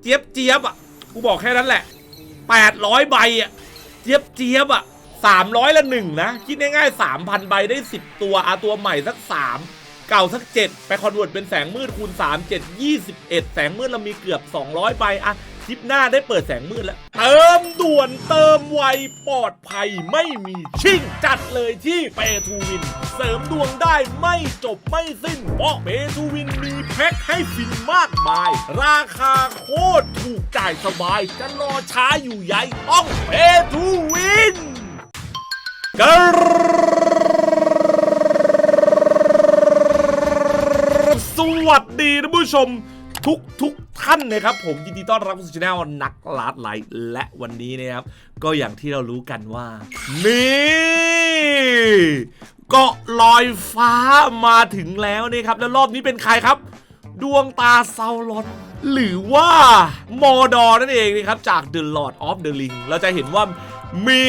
เจี๊ยบเจี๊ยบอะกูบอกแค่นั้นแหละ800ใบอะเจี๊ยบเจี๊ยบอะ300ละหนึ่งนะ คิดง่ายๆ3,000ใบได้ 10 ตัวอาตัวใหม่สัก 3เก่าสัก 7 ไปคอนเวิร์ตเป็นแสงมืดคูณ 3 7 21 แสงมืดเรามีเกือบ 200ใบอะคลิปหน้าได้เปิดแสงมืดแล้ว เติมด่วนเติมไวปลอดภัยไม่มีชิ่งจัดเลยที่เปทูวิน เสริมดวงได้ไม่จบไม่สิ้น เพราะเปทูวินมีแพ็คให้ฟินมากมาย ราคาโคตรถูกจ่ายสบาย จะรอช้าอยู่ใหญ่ต้องเปทูวินกสวัสดีท่านผู้ชม ท่านนะครับ ผมยินดีต้อนรับสู่ช anel นักลาดไลท์และวันนี้นะครับ ก็อย่างที่เรารู้กันว่า นี่เกาะลอยฟ้ามาถึงแล้วนะครับ แล้วรอบนี้เป็นใครครับ ดวงตาเซาลอนหรือว่ามอดอนั่นเองนะครับ จาก The Lord of the Ring เราจะเห็นว่ามี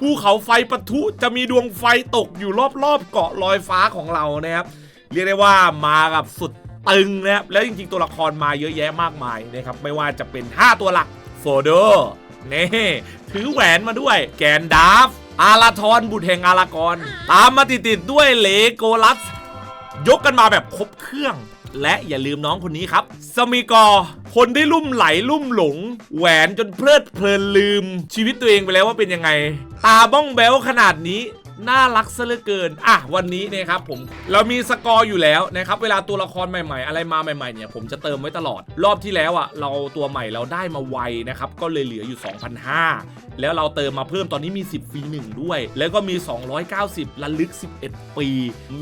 ภูเขาไฟปะทุจะมีดวงไฟตกอยู่รอบๆ เกาะลอยฟ้าของเรานะครับ เรียกได้ว่ามากับสุด ตึงนะครับ แล้วจริงๆ ตัวละครมาเยอะแยะมากมายนะครับ ไม่ว่าจะเป็น 5 ตัวหลักโฟโดนี่ถือแหวนมาด้วย แกนดาฟ อาราทอนบุตรแห่งอารากอนตามมาติดๆด้วยเลโกลัส ยกกันมาแบบครบเครื่องและอย่าลืมน้องคนนี้ครับ สมิกอ คนที่ลุ่มไหลลุ่มหลง แหวนจนเพลิดเพลินลืม ชีวิตตัวเองไปแล้วว่าเป็นยังไง ตาบ้องแบวขนาดนี้ น่ารักซะเหลือเกิน อะ วันนี้เนะครับผมเรามีสกอร์อยู่แล้วนะครับ เวลาตัวละครใหม่ๆ อะไรมาใหม่ๆเนี่ยผมจะเติมไว้ตลอด รอบที่แล้วอะเราตัวใหม่เราได้มาไวนะครับ ก็เลยเหลืออยู่ 2,500 แล้วเราเติมมาเพิ่มตอนนี้มี 10ฟรีหนึ่งด้วย แล้วก็มี 290ระลึก 11 ปี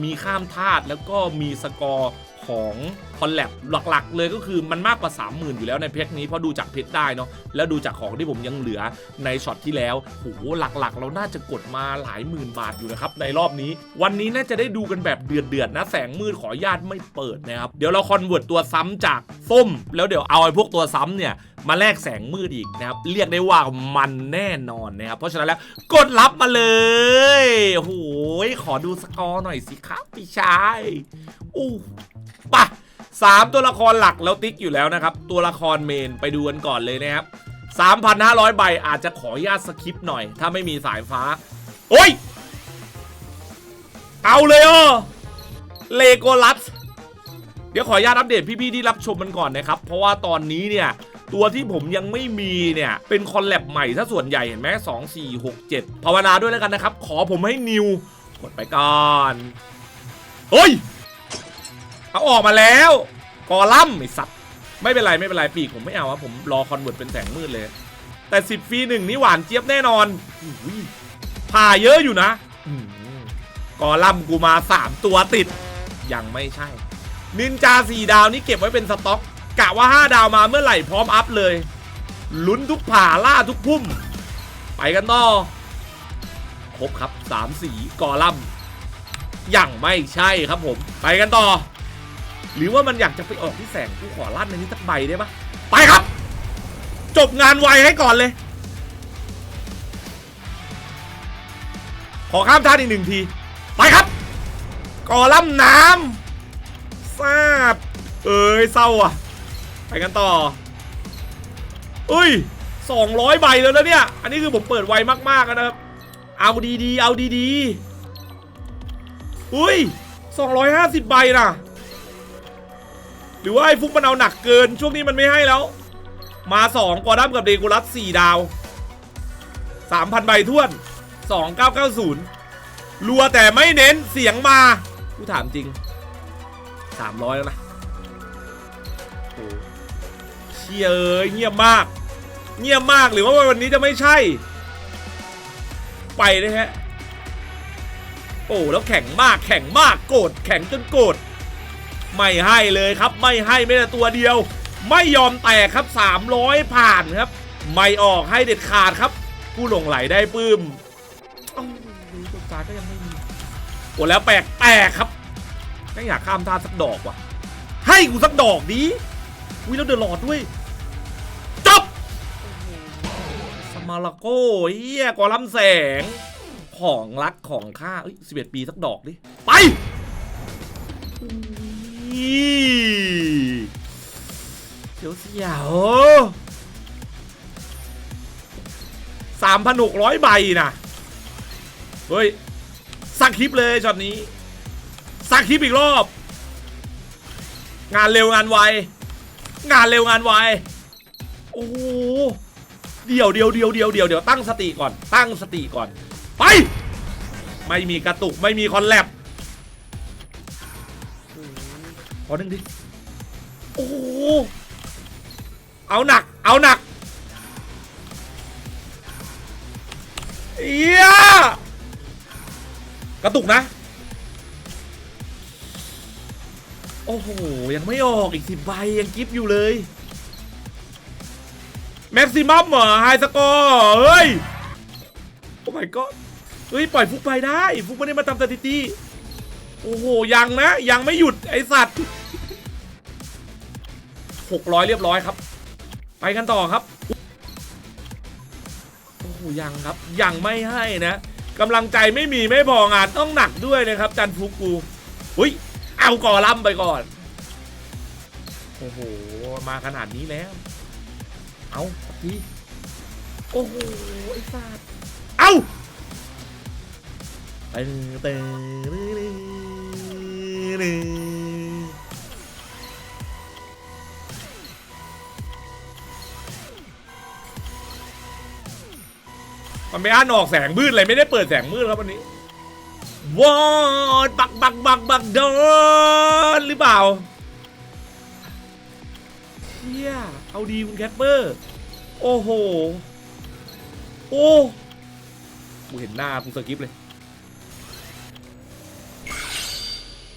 มีข้ามธาตุแล้วก็มีสกอร์ของ คอนแลบหลักๆ เลยก็คือมันมากกว่า 30,000 อยู่แล้วในเพชรนี้เพราะดูจากเพชรได้เนาะแล้วดูจากของที่ผมยังเหลือในช็อตที่แล้วโหหลักๆ เราน่าจะกดมาหลายหมื่นบาทอยู่นะครับในรอบนี้ วันนี้น่าจะได้ดูกันแบบเดือดๆนะแสงมืดขออนุญาตไม่เปิดนะครับเดี๋ยวเราคอนเวิร์ตตัวซ้ำจากส้ม แล้วเดี๋ยวเอาไอ้พวกตัวซ้ำเนี่ยมาแลกแสงมืดอีกนะครับเรียกได้ว่ามันแน่นอนนะครับเพราะฉะนั้นแล้วกดรับมาเลยโอ้โหขอดูสกอร์หน่อยสิครับพี่ชายอู้ปะ สามตัวละครหลักแล้วติ๊กอยู่แล้วนะครับ ตัวละครเมนไปดูกันก่อนเลยนะครับ 3,500 ใบอาจจะขอญาตสคริปหน่อย ถ้าไม่มีสายฟ้า โอ้ย เอาเลยอะเลโกลัสเดี๋ยวขอญาตอัปเดตพี่ๆที่รับชมมันก่อนนะครับ เพราะว่าตอนนี้เนี่ย ตัวที่ผมยังไม่มีเนี่ย เป็นคอลแลบใหม่ถ้าส่วนใหญ่เห็นไหมสองสี่หกเจ็ดภาวนาด้วยแล้วกันนะครับ ขอผมให้นิวกดไปก่อนเฮ้ย เอาออกมาแล้วกอลัมไอสัตว์ไม่เป็นไรไม่เป็นไรปีกผมไม่เอาครับผมรอคอนเวิร์ตเป็นแสงมืดเลย แต่ 10ฟีหนึ่งนี่หวานเจี๊ยบแน่นอนผ่าเยอะอยู่นะอกอลัมกูมา 3 ตัวติด ยังไม่ใช่ นินจา 4 ดาวนี่เก็บไว้เป็นสต็อกกะว่า 5 ดาวมาเมื่อไหร่พร้อมอัพเลย ลุ้นทุกผ่าล่าทุกพุ่ม ไปกันต่อครบครับ 3 สีกอลัมยังไม่ใช่ครับผม ไปกันต่อ หรือว่ามันอยากจะไปออกที่แสงกูขอลั่นในนี้สักใบได้ปะไปครับ จบงานไวให้ก่อนเลย ขอข้ามท่านอีกหนึ่งที ไปครับกอล่ำน้ำทราบเอ้ยเศร้าอะ ไปกันต่อเอ้ย200 ใบแล้วนะเนี่ย อันนี้คือผมเปิดไวมากๆนะครับ เอาดีๆ เอาดีๆ อุ้ย 250 ใบนะ หรือว่าไอ้ฟุกมันเอาหนักเกินช่วงนี้มันไม่ให้แล้ว มา2กอดัมกับเดกูลัส4ดาว 3,000 ใบท้วน 2990 รัวแต่ไม่เน้นเสียงมากูถามจริง 300 แล้วนะโอ้เชียเอ้ยเงียบมาก เงียบมากหรือว่าวันนี้จะไม่ใช่ ไปเลยฮะโอ้แล้วแข็งมากแข็งมากโกรธแข็งจนโกรธ ไม่ให้เลยครับ ไม่ให้ไม่แต่ตัวเดียว ไม่ยอมแตกครับ 300 ผ่านครับ ไม่ออกให้เด็ดขาดครับ ผู้หลงไหลได้ปื้มเอ้าดูตัวการก็ยังไม่มีโอ้แล้วแปลกแปลกครับไม่อยากข้ามท่าสักดอกว่ะ ให้กูสักดอกดีวิแล้วเดือดหลอดด้วยจบสมาราโก้เฮียกอลัมแสง ของรักของข้าเอ้ย11ปีสักดอกดิ ไป เสียวเสียวสามพันหกร้อยใบนะเฮ้ยสักคลิปเลยช็อตนี้สักคลิปอีกรอบ งานเร็วงานไว งานเร็วงานไว โอ้โหเดี๋ยวเดี๋ยวเดี๋ยวเดี๋ยวเดี๋ยวเดี๋ยวตั้งสติก่อน ตั้งสติก่อน ไป ไม่มีกระตุกไม่มีคอนแลบ ขอหนึ่งดิโอ้โหเอาหนัก เอาหนักเอียกระตุกนะ โอ้โห ยังไม่ออกอีกสิบใบยังกิฟอยู่เลย แม็กซิมัมเหรอไฮสกอร์ เฮ้ย โอ้ my god เฮ้ย ปล่อยฟุกไปได้ ฟุกไม่ได้มาทำสถิติ โอ้โห ยังนะ ยังไม่หยุดไอสัตว์หกร้อยเรียบร้อยครับ ไปกันต่อครับ โอ้โห ยังครับ ยังไม่ให้นะกำลังใจไม่มีไม่พองานต้องหนักด้วยนะครับ จันฟุกูอุ้ย เอาก่อล่ำไปก่อน โอ้โห มาขนาดนี้แล้ว เอาทีโอ้โห ไอ้สัตว์เอาเต้นเต้ นมันไม่อ่านออกแสงมืดเลยไม่ได้เปิดแสงมืดครับวันนี้วอดบักบักบักบักโดนหรือเปล่าเฮียเอาดีคุณแคทเปอร์ โอ้โห โอ้กูเห็นหน้ากูสกิปเลย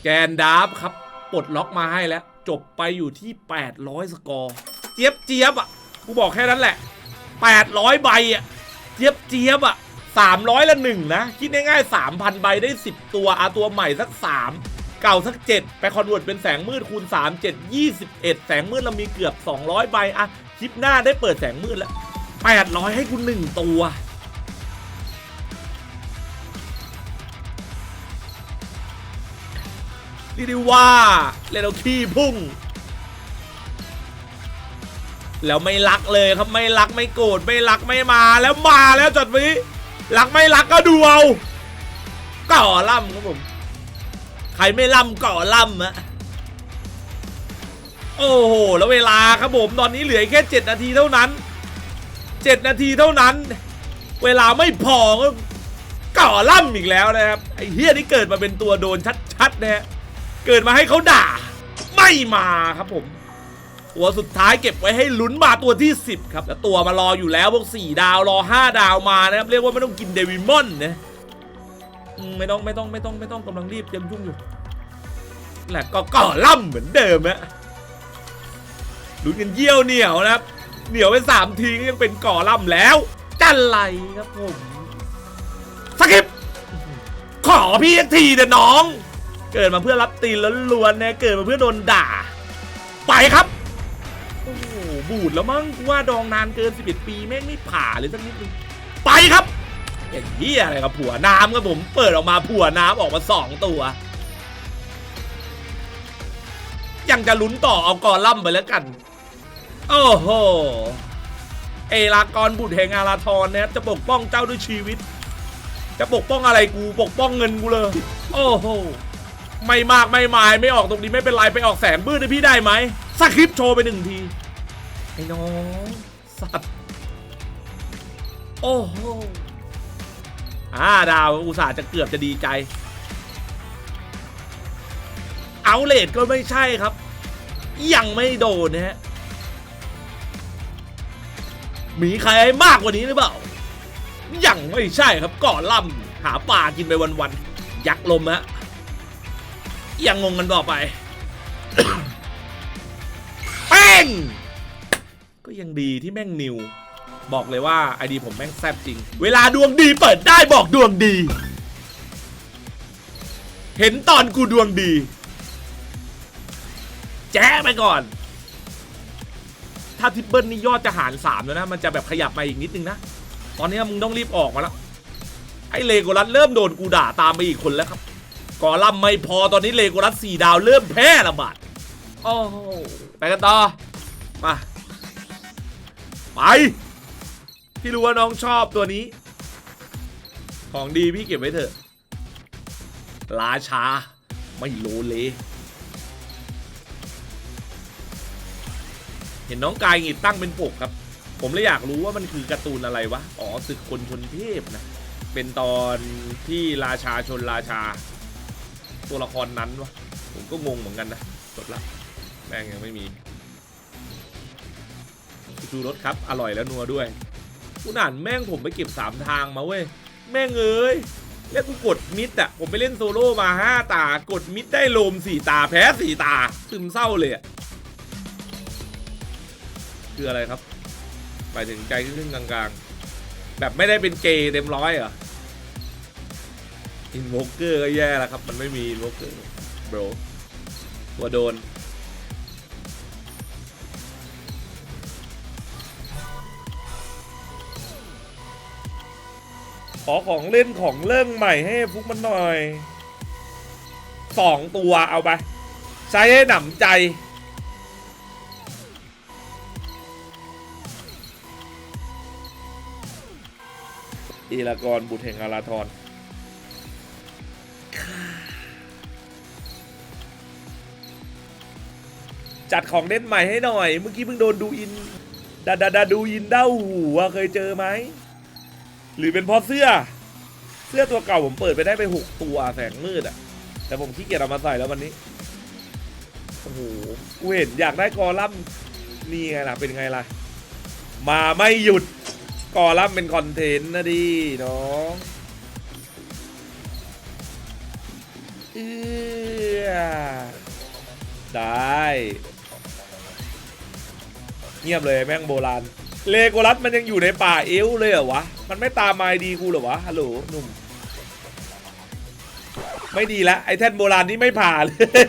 แกนดาฟครับ ปลดล็อกมาให้แล้ว จบไปอยู่ที่ 800 สกอร์ เจี๊ยบเจี๊ยบอะ กูบอกแค่นั้นแหละ 800 ใบอะ เจี๊ยบเจี๊ยบอะ 300 ละหนึ่งนะ คิดง่ายๆ 3,000 ใบได้ 10 ตัวอาตัวใหม่สัก 3 เก่าสัก 7 ไปคอนเวิร์ตเป็นแสงมืดคูณ 3 7 21 แสงมืดเรามีเกือบ 200 ใบอะ คลิปหน้าได้เปิดแสงมืดแล้ว800 ให้คุณหนึ่งตัว เรียกได้ว่าเล่นเอาขี้พุ่ง แล้วไม่รักเลยครับไม่รักไม่โกรธไม่รักไม่มาแล้วมาแล้วจดวิรักไม่รักก็ดูเอาก่อล่ำครับผมใครไม่ล่ำก่อล่ำอะโอ้โหแล้วเวลาครับผมตอนนี้เหลือแค่ 7 นาทีเท่านั้น 7 นาทีเท่านั้น เวลาไม่พอก็ก่อล่ำอีกแล้วนะครับไอ้เฮียนี่เกิดมาเป็นตัวโดนชัดๆนะฮะ เกิดมาให้เขาด่า ไม่มาครับผม ตัวสุดท้ายเก็บไว้ให้ลุ้นมาตัวที่ 10 ครับแล้วตัวมารออยู่แล้วพวก 4 ดาวรอ 5 ดาวมานะครับ เรียกว่าไม่ต้องกินเดวิมอนนะไม่ต้องไม่ต้องไม่ต้องไม่ต้องกำลังรีบยังยุ่งอยู่แหละก็ก่อล่ำเหมือนเดิมฮะลุ้นกันเยี่ยวเหนียวนะครับ เหนียวไปสามทีก็ยังเป็นก่อล่ำแล้ว จันไรครับผมสกิปขอพี่อีกทีเด้อน้อง เกิดมาเพื่อรับตีนล้วนๆนะเกิดมาเพื่อโดนด่า ไปครับโอ้โหบูดแล้วมั้งว่าดองนานเกิน 11 ปีแม่งไม่ผ่าเลยสักนิดนึงไปครับอย่างเหี้ยอะไรกับผัวน้ำครับผมเปิดออกมาผัวน้ำออกมาสองตัว ยังจะลุ้นต่อเอากอล่ำไปแล้วกัน โอ้โหเอลากรบุตรแห่งอาราธรนะครับจะปกป้องเจ้าด้วยชีวิต จะปกป้องอะไรกูปกป้องเงินกูเลย โอ้โห ไม่มากไม่หมายไม่ออกตรงนี้ไม่เป็นไรไปออกแสนบื้อให้พี่ได้ไหมสคริปต์โชว์ไปหนึ่งทีไอ้น้องสัตว์โอ้โหอ่าดาวอุตส่าห์จะเกือบจะดีใจ เอาเลดก็ไม่ใช่ครับ ยังไม่โดนนะฮะมีใครมากกว่านี้หรือเปล่ายังไม่ใช่ครับก่อนล่ำหาปลากินไปวันๆยักษ์ลมฮะ ยังงงกันต่อไปแป้งก็ยังดีที่แม่งนิว บอกเลยว่าไอดีผมแม่งแซ่บจริง เวลาดวงดีเปิดได้บอกดวงดี เห็นตอนกูดวงดี แจ้ไปก่อน ถ้าทิปเปิลนี่ยอดจะหารสามแล้วนะ มันจะแบบขยับมาอีกนิดนึงนะ ตอนนี้มึงต้องรีบออกมาแล้ว ไอ้เลโกรัสเริ่มโดนกูด่าตามไปอีกคนแล้วครับ กอลัมไม่พอตอนนี้เลโกรัสสี่ดาวเริ่มแพร่ระบาดโอ้ไปกันต่อมาไปพี่รู้ว่าน้องชอบตัวนี้ ของดีพี่เก็บไว้เถอะราชา ไม่โลเล เห็นน้องกายหงิดตั้งเป็นปกครับ ผมเลยอยากรู้ว่ามันคือการ์ตูนอะไรวะ อ๋อศึกคนชนเทพนะ เป็นตอนที่ราชาชนราชา ตัวละครนั้นวะผมก็งงเหมือนกันนะจบละแม่งยังไม่มีชูรสครับ อร่อยแล้วนัวด้วยกูอ่านแม่งผมไปเก็บสามทางมาเว้ย แม่งเอ้ยแล้วกูกดมิดอะผมไปเล่นโซโล่มาห้าตากดมิดได้โลมสี่ตาแพ้สี่ตาซึมเศร้าเลยอะคืออะไรครับหมายถึงใจครึ่งๆกลางๆ แบบไม่ได้เป็นเกย์เต็มร้อยเหรอ อินโวเกอร์ก็แย่แล้วครับ มันไม่มีอินโวเกอร์โบรตัวโดน ขอของเล่นของเรื่องใหม่ให้ฟุกมันหน่อย สองตัวเอาไป ใช้ให้หนำใจอีลากรบุตรแห่งอาราธร จัดของเล่นใหม่ให้หน่อย เมื่อกี้เพิ่งโดนดูอินดาดาดาดูอินเด้าหูอะเคยเจอไหม หรือเป็นเพราะเสื้อ เสื้อตัวเก่าผมเปิดไปได้ไปหกตัวแสงมืดอะ แต่ผมขี้เกียจเอามาใส่แล้ววันนี้ โอ้โห กูเห็นอยากได้กอลัมนี่ไงล่ะ เป็นไงล่ะ มาไม่หยุด กอลัมเป็นคอนเทนต์นะดิน้องเอ้อได้ เงียบเลยแม่งโบราณ เลโกรัสมันยังอยู่ในป่าเอลเลยเหรอวะ มันไม่ตามมาดีกูเหรอวะ ฮัลโหลหนุ่ม ไม่ดีละไอแท่นโบราณนี่ไม่ผ่าเลย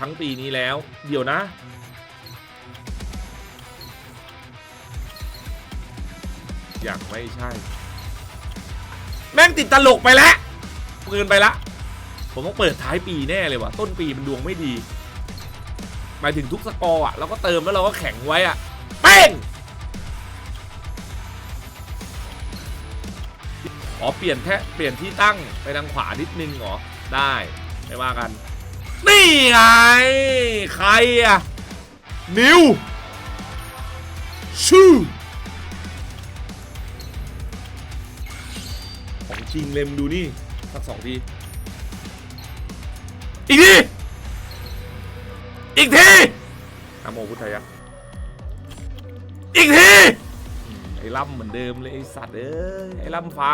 ทั้งปีนี้แล้ว เดี๋ยวนะ อย่างไม่ใช่ แม่งติดตลกไปแล้วเกินไปละ ผมต้องเปิดท้ายปีแน่เลยว่ะต้นปีมันดวงไม่ดีหมายถึงทุกสกอร์อะเราก็เติมแล้วเราก็แข็งไว้อะเป้งอ๋อเปลี่ยนแค่เปลี่ยนที่ตั้งไปทางขวานิดนึงเหรอได้ไม่ว่ากัน นี่ไงใครอะนิวชื่ จริงเลยมงดูนี่สักสองที อีกที อีกทีอะโมพุทธายะอีกทีอืมไอ้ล่ำเหมือนเดิมเลยไอ้สัตว์เอ้ยไอ้ล่ำฟ้า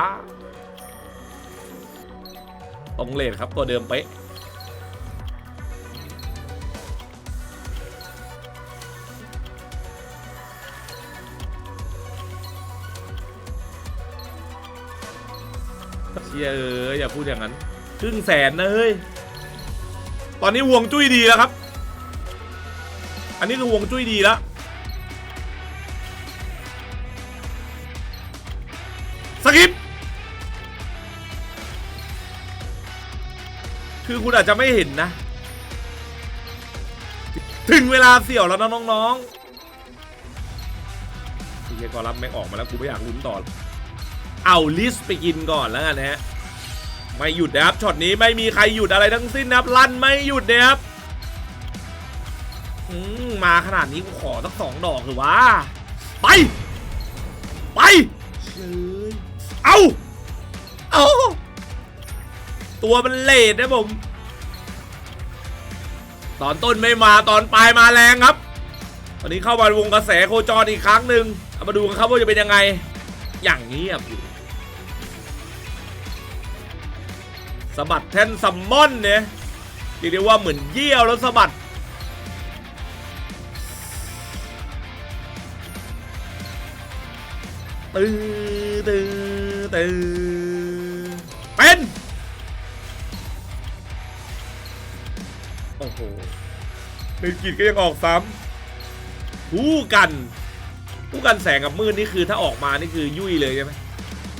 ตรงเลนครับตัวเดิมเป๊ะ เชียเอออย่าพูดอย่างนั้นครึ่งแสนนะเฮ้ยตอนนี้ห่วงจุ้ยดีแล้วครับ อันนี้คือห่วงจุ้ยดีแล้วสกิปคือคุณอาจจะไม่เห็นนะ ถึงเวลาเสี่ยวแล้วนะน้องๆพี่เกอรับแม่งออกมาแล้วกูไม่อยากลุ้นต่อ เอาลิสไปกินก่อนแล้วกันนะฮะไม่หยุดนะครับช็อตนี้ไม่มีใครหยุดอะไรทั้งสิ้นนะครับลั่นไม่หยุดนะครับอืมมาขนาดนี้กูขอสักสองดอกคือว่าไป ไปเชยเอาเอาตัวมันเลดนะผม ตอนต้นไม่มาตอนปลายมาแรงครับ ตอนนี้เข้ามาวงกระแสโคจรอีกครั้งหนึ่งเอามาดูกันครับว่าจะเป็นยังไง อย่างเงียบอยู่ สะบัดแท่นซัมมอนเนี่ยเรียกได้ว่าเหมือนเยี่ยวแล้วสะบัด ตื้อตื้อตื้อเป็น โอ้โหในกิจก็ยังออกซ้ำผู้กันผู้กันแสงกับมืดนี่คือถ้าออกมานี่คือยุ่ยเลยใช่ไหม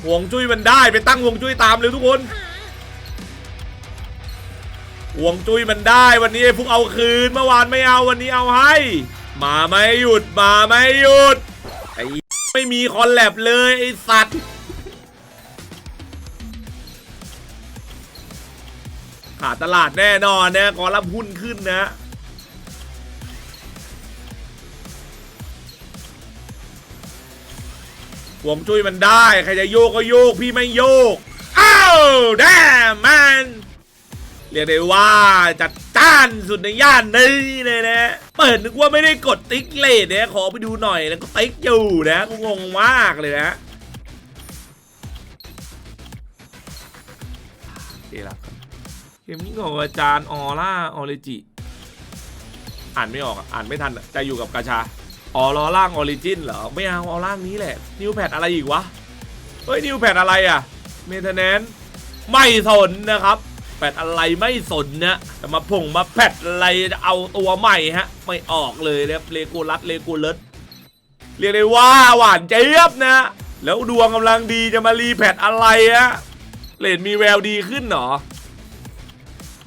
ห่วงจุ้ยมันได้ไปตั้งห่วงจุ้ยตามเลยทุกคน ห่วงจุ้ยมันได้วันนี้ไอ้ฟุกเอาคืนเมื่อวานไม่เอาวันนี้เอาให้ มาไม่หยุดมาไม่หยุดไอ้ไม่มีคอนแลบเลยไอ้สัตว์ขาดตลาดแน่นอนนะกอรับหุ้นขึ้นนะห่วงจุ้ยมันได้ ใครจะโยกก็โยก พี่ไม่โยก อ้าวแดมมัน เรียกได้ว่าจัดจ้านสุดในย่านนี้เลยนะเปิดนึกว่าไม่ได้กดติ๊กเลทเนี่ยขอไปดูหน่อยแล้วก็ติ๊กอยู่นะกูงงมากเลยนะเดี๋ยวละเกมนี้ของอาจารย์ออร่าออริจิ อ่านไม่ออกอ่านไม่ทันจะอยู่กับกาชาออร่างออริจินเหรอ ไม่เอาเอาร่างนี้แหละ นิวแพดอะไรอีกวะ เฮ้ย นิวแพดอะไรอะเมนเทนแนนไม่สนนะครับ แพดอะไรไม่สนนะจะมาพุ่งมาแพดอะไรจะเอาตัวใหม่ฮะ ไม่ออกเลยนะเลโกลัสเลโกเลสเรียกได้ว่าหวานเจี๊ยบนะ แล้วดวงกำลังดีจะมารีแพดอะไรฮะเลนมีแววดีขึ้นเหรอ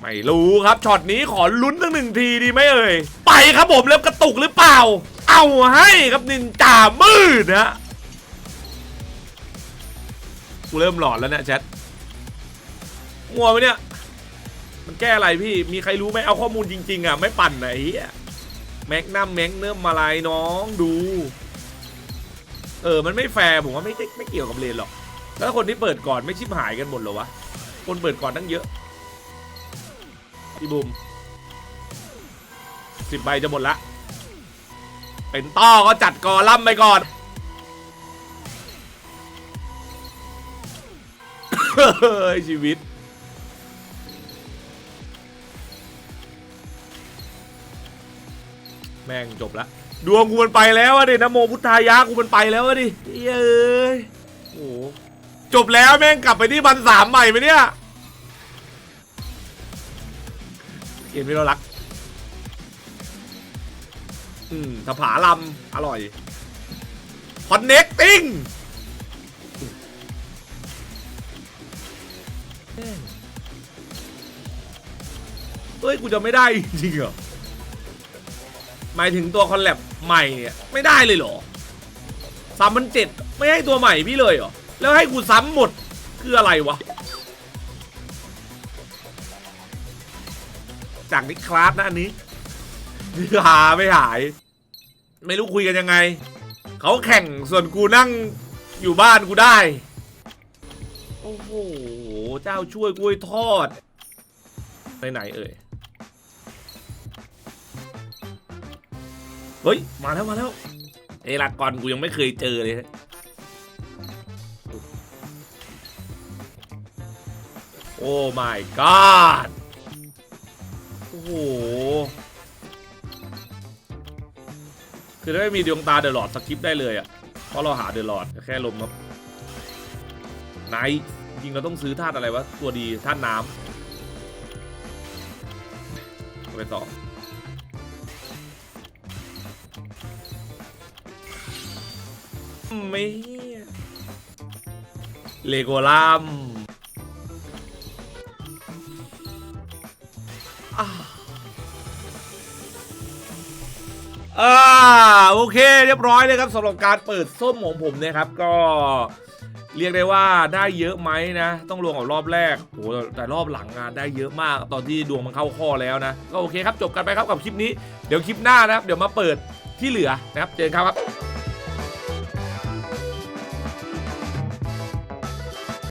ไม่รู้ครับช็อตนี้ขอลุ้นตั้งหนึ่งทีดีไหมเอ่ย ไปครับผมเล็บกระตุกหรือเปล่า เอาให้ครับนินจามืดนะกูเริ่มหลอนแล้วเนี่ยแชทงัวไหมเนี่ย มันแก้อะไรพี่ มีใครรู้ไหมเอาข้อมูลจริง ๆอะไม่ปั่นไหนแม็กนัมแม็กเนิ่มมาลายน้องดู เออ มันไม่แฟร์ผมว่าไม่ไม่เกี่ยวกับเลนหรอก แล้วคนที่เปิดก่อนไม่ชิบหายกันหมดเหรอวะ คนเปิดก่อนตั้งเยอะพี่บุมสิบใบจะหมดละ เป็นต้อก็จัดกอล่ำไปก่อนเฮ้ยชีวิต แม่งจบละดวงกูมันไปแล้วอะดินะโมพุทธายะกูมันไปแล้วอะดิเย้ยโอ้โหจบแล้วแม่งกลับไปที่พันสามใหม่ไหมเนี่ยเกมนี้เรารัก อืมถผาลำอร่อย connecting เฮ้ย กูจะไม่ได้จริงเหรอ หมายถึงตัวคอนแลบใหม่เนี่ยไม่ได้เลยเหรอสามพันเจ็ดไม่ให้ตัวใหม่พี่เลยเหรอ แล้วให้กูซ้ำหมดคืออะไรวะ จากนิคลาสนะอันนี้หาไม่หาย ไม่รู้คุยกันยังไง เขาแข่งส่วนกูนั่งอยู่บ้านกูได้ โอ้โห เจ้าช่วยกล้วยทอดไปไหนเอ่ย เฮ้ย มาแล้วมาแล้วเอลากอนกูยังไม่เคยเจอเลย โอ้ my god โอ้โห คือถ้าไม่มีดวงตาเดือะหลอดสกิปได้เลยอะ่ะ เพราะเราหาเดือะหลอดแค่ลมครับไนท์จริงเราต้องซื้อธาตุอะไรวะ ตัวดีธาตุน้ำไปต่อ ไม่เลโกลัมอ่าโอเคเรียบร้อยเลยครับสำหรับการเปิดส้มของผมนะครับ ก็เรียกได้ว่าได้เยอะไหมนะ ต้องรวมกับรอบแรกโหแต่รอบหลังงานได้เยอะมาก ตอนที่ดวงมันเข้าข้อแล้วนะ ก็โอเคครับจบกันไปครับกับคลิปนี้ เดี๋ยวคลิปหน้านะครับ เดี๋ยวมาเปิดที่เหลือนะครับ เจอกันครับ